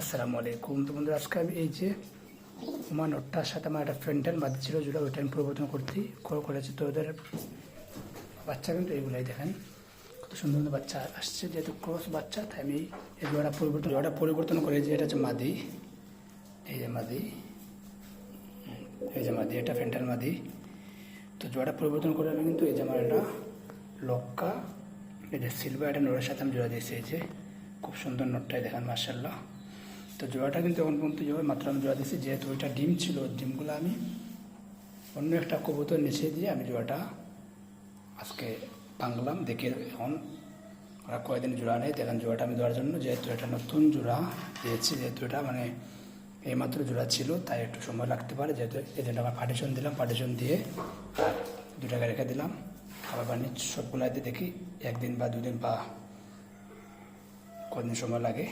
আসসালামু আলাইকুম। তো বন্ধুরা, আজকে আমি এই যে আমার নোটটার সাথে আমার একটা ফ্রেন্ডেল বাদ ছিল, যেটা ওইটা আমি পরিবর্তন করতে করে করেছি। তো ওদের বাচ্চা কিন্তু এইগুলাই দেখেন। কত সুন্দর সুন্দর বাচ্চা আসছে, যেহেতু ক্রস বাচ্চা, তাই আমি এই জোড়া পরিবর্তন জোড়া পরিবর্তন করে যে এটা হচ্ছে মাদি। এই যে মাদি। এই যে মাদি, এটা ফেন্টাল মাদি। তো জোড়াটা পরিবর্তন করে আমি কিন্তু এই যে আমার এটা লক্কা, এই যে সিলভার একটা নোটের সাথে আমি জোড়া দিয়েছি, এই যে। খুব সুন্দর নোটটাই দেখেন মার্শাল্লাহ তো জোড়াটা কিন্তু এখন পর্যন্ত যেভাবে মাত্র আমি জোড়া দিয়েছি, যেহেতু ওইটা ডিম ছিল ডিমগুলো আমি অন্য একটা কবুতর নিচে দিয়ে আমি জোড়াটা আজকে ভাঙলাম, দেখে এখন ওরা কয়েকদিন জোড়া নেই দেখেন জোড়াটা আমি দেওয়ার জন্য, যেহেতু এটা নতুন জোড়া দিয়েছি, যেহেতু এটা মানে এইমাত্র জোড়া ছিল, তাই একটু সময় লাগতে পারে, যেহেতু এই জন্য আমার পার্টিশন দিলাম পার্টিশন দিয়ে আর দু টাকা রেখে দিলাম, খাবার পানি সবগুলাতে দেখি, একদিন বা দুদিন বা কদিন সময় লাগে।